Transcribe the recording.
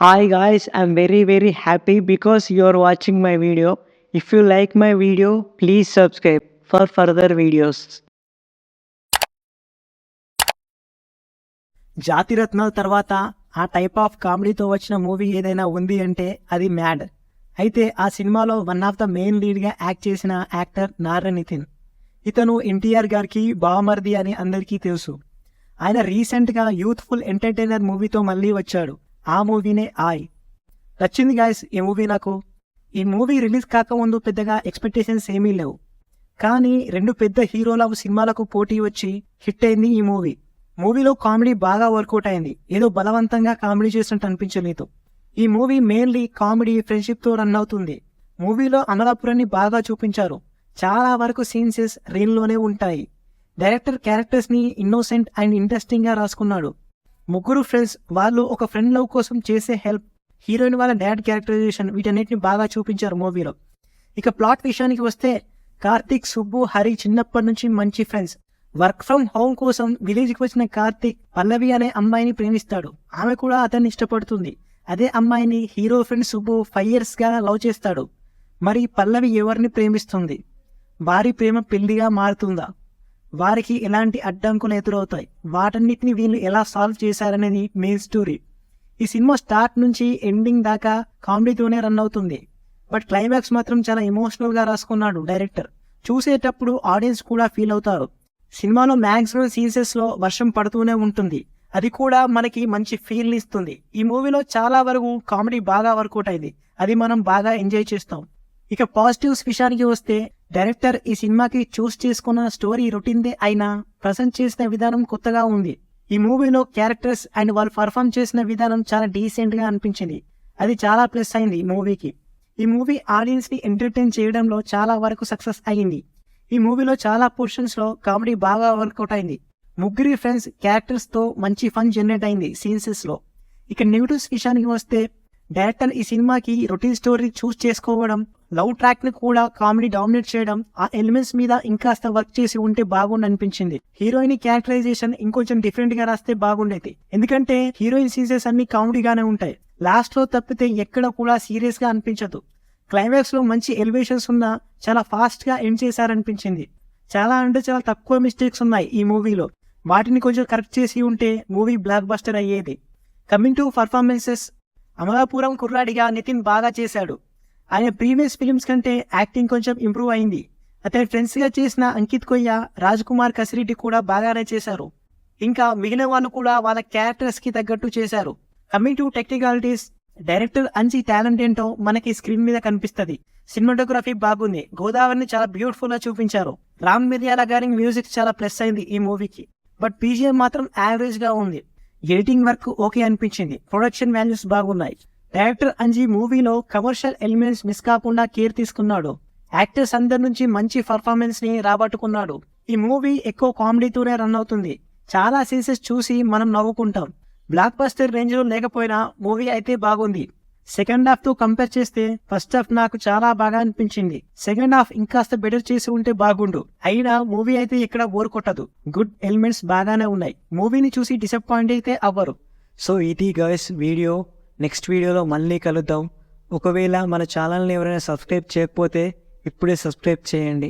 Hi guys, I'm very very happy because watching watching my video. If you like my video, please subscribe for further videos. జాతిరత్నాల తర్వాత ఆ type of కామెడీతో వచ్చిన movie ఏదైనా ఉంది అంటే అది మ్యాడ్ అయితే ఆ సినిమాలో వన్ ఆఫ్ ద మెయిన్ లీడ్గా యాక్ట్ చేసిన యాక్టర్ నారా నితిన్ ఇతను ఎన్టీఆర్ గారికి బావమర్ది అని అందరికీ తెలుసు ఆయన రీసెంట్గా యూత్ఫుల్ ఎంటర్టైనర్ మూవీతో మళ్ళీ వచ్చాడు ఆ మూవీనే ఆయ్. నచ్చింది గాయస్ ఈ మూవీ నాకు. ఈ మూవీ రిలీజ్ కాకముందు పెద్దగా ఎక్స్పెక్టేషన్స్ ఏమీ లేవు. కానీ రెండు పెద్ద హీరోల సినిమాలకు పోటీ వచ్చి హిట్ అయింది ఈ మూవీ. మూవీలో కామెడీ బాగా వర్కౌట్ అయింది. ఏదో బలవంతంగా కామెడీ చేసినట్టు అనిపించలేదు. ఈ మూవీ మెయిన్లీ కామెడీ ఫ్రెండ్షిప్తో రన్ అవుతుంది. మూవీలో అమలాపురాన్ని బాగా చూపించారు. చాలా వరకు సీన్సెస్ రీల్లోనే ఉంటాయి. డైరెక్టర్ క్యారెక్టర్స్ని ఇన్నోసెంట్ అండ్ ఇంట్రెస్టింగ్గా రాసుకున్నాడు. ముగ్గురు ఫ్రెండ్స్ వాళ్ళు ఒక ఫ్రెండ్ లవ్ కోసం చేసే హెల్ప్ హీరోయిన్ వాళ్ళ డాడ్ క్యారెక్టరైజేషన్ వీటన్నిటిని బాగా చూపించారు మూవీలో. ఇక ప్లాట్ విషయానికి వస్తే కార్తీక్ సుబ్బు హరి చిన్నప్పటి నుంచి మంచి ఫ్రెండ్స్ వర్క్ ఫ్రమ్ హోమ్ కోసం విలేజ్కి వచ్చిన కార్తీక్ పల్లవి అనే అమ్మాయిని ప్రేమిస్తాడు. ఆమె కూడా అతన్ని ఇష్టపడుతుంది. అదే అమ్మాయిని హీరో ఫ్రెండ్ సుబ్బు ఫైవ్ ఇయర్స్గా లవ్ చేస్తాడు. మరి పల్లవి ఎవరిని ప్రేమిస్తుంది? వారి ప్రేమ పెళ్ళిగా మారుతుందా? వారికి ఎలాంటి అడ్డంకులు ఎదురవుతాయి? వాటన్నిటిని వీళ్ళు ఎలా సాల్వ్ చేశారనేది మెయిన్ స్టోరీ ఈ సినిమా స్టార్ట్ నుంచి ఎండింగ్ దాకా కామెడీతోనే రన్ అవుతుంది. బట్ క్లైమాక్స్ మాత్రం చాలా ఎమోషనల్గా రాసుకున్నాడు డైరెక్టర్ చూసేటప్పుడు ఆడియన్స్ కూడా ఫీల్ అవుతారు. సినిమాలో మ్యాక్సిమం సీన్సెస్లో వర్షం పడుతూనే ఉంటుంది. అది కూడా మనకి మంచి ఫీల్ ఇస్తుంది. ఈ మూవీలో చాలా వరకు కామెడీ బాగా వర్కౌట్ అయింది. అది మనం బాగా ఎంజాయ్ చేస్తాం. ఇక పాజిటివ్స్ విషయానికి వస్తే డైరెక్టర్ ఈ సినిమాకి చూస్ చేసుకున్న స్టోరీ రొటీన్దే అయినా ప్రజెంట్ చేసిన విధానం కొత్తగా ఉంది. ఈ మూవీలో క్యారెక్టర్స్ అండ్ వాళ్ళు పర్ఫామ్ చేసిన విధానం చాలా డీసెంట్గా అనిపించింది. అది చాలా ప్లస్ అయింది ఈ మూవీకి. ఈ మూవీ ఆడియన్స్ని ఎంటర్టైన్ చేయడంలో చాలా వరకు సక్సెస్ అయ్యింది. ఈ మూవీలో చాలా పోర్షన్స్లో కామెడీ బాగా వర్కౌట్ అయింది. ముగ్గురి ఫ్రెండ్స్ క్యారెక్టర్స్తో మంచి ఫన్ జనరేట్ అయింది సీన్సెస్లో. ఇక నెగిటివ్స్ విషయానికి వస్తే డైరెక్టర్ ఈ సినిమాకి రొటీన్ స్టోరీ చూస్ చేసుకోవడం లవ్ ట్రాక్ని కూడా కామెడీ డామినేట్ చేయడం ఆ ఎలిమెంట్స్ మీద ఇంకాస్త వర్క్ చేసి ఉంటే బాగుండు అనిపించింది హీరోయిన్ క్యారెక్టరైజేషన్ ఇంకొంచెం డిఫరెంట్గా రాస్తే బాగుండేది. ఎందుకంటే హీరోయిన్ సీన్సెస్ అన్ని కామెడీగానే ఉంటాయి. లాస్ట్లో తప్పితే ఎక్కడ కూడా సీరియస్గా అనిపించదు. క్లైమాక్స్లో మంచి ఎలివేషన్స్ ఉన్నా చాలా ఫాస్ట్గా ఎండ్ చేశారనిపించింది. చాలా అంటే చాలా తక్కువ మిస్టేక్స్ ఉన్నాయి ఈ మూవీలో. వాటిని కొంచెం కరెక్ట్ చేసి ఉంటే మూవీ బ్లాక్ బస్టర్ అయ్యేది. కమింగ్ టు పర్ఫార్మెన్సెస్ అమలాపురం కుర్రాడిగా నితిన్ బాగా చేశాడు. ఆయన ప్రీవియస్ ఫిలిమ్స్ కంటే యాక్టింగ్ కొంచెం ఇంప్రూవ్ అయింది. అతని ఫ్రెండ్స్గా చేసిన అంకిత్ కొయ్య రాజ్ కుమార్ కసిరెడ్డి కూడా బాగానే చేశారు. ఇంకా మిగిలిన వాళ్ళు కూడా వాళ్ళ క్యారెక్టర్స్కి తగ్గట్టు చేశారు. Coming to technicalities director Anji talent ఏంటో మనకి స్క్రీన్ మీద కనిపిస్తుంది. సినిమాటోగ్రఫీ బాగుంది. గోదావరిని చాలా బ్యూటిఫుల్గా చూపించారు. రామ్ మిర్యాల గారి మ్యూజిక్ చాలా ప్లస్ అయింది ఈ మూవీకి. బట్ పీజీఎం మాత్రం యావరేజ్గా ఉంది. ఎడిటింగ్ వర్క్ ఓకే అనిపించింది. ప్రొడక్షన్ వాల్యూస్ బాగున్నాయి. డైరెక్టర్ అంజీ మూవీలో కమర్షియల్ ఎలిమెంట్స్ మిస్ కాకుండా కేర్ తీసుకున్నాడు. యాక్టర్స్ అందరి నుంచి మంచి పర్ఫార్మెన్స్ని రాబట్టుకున్నాడు. ఈ మూవీ ఎక్కువ కామెడీతోనే రన్ అవుతుంది. చాలా సీన్సెస్ చూసి మనం నవ్వుకుంటాం. బ్లాక్ బస్టర్ రేంజ్లో లేకపోయినా మూవీ అయితే బాగుంది. సెకండ్ హాఫ్తో కంపేర్ చేస్తే ఫస్ట్ హాఫ్ నాకు చాలా బాగా అనిపించింది. సెకండ్ హాఫ్ ఇంకాస్త బెటర్ చేసి ఉంటే బాగుండు. అయినా మూవీ అయితే ఇక్కడ బోర్ కొట్టదు. గుడ్ ఎలిమెంట్స్ బాగానే ఉన్నాయి. మూవీని చూసి డిసప్పాయింట్ అయితే అవ్వరు. సో ఇది గర్ల్స్ వీడియో నెక్స్ట్ వీడియోలో మళ్ళీ కలుద్దాం. ఒకవేళ మన ఛానల్ని ఎవరైనా సబ్స్క్రైబ్ చేయకపోతే ఇప్పుడే సబ్స్క్రైబ్ చేయండి.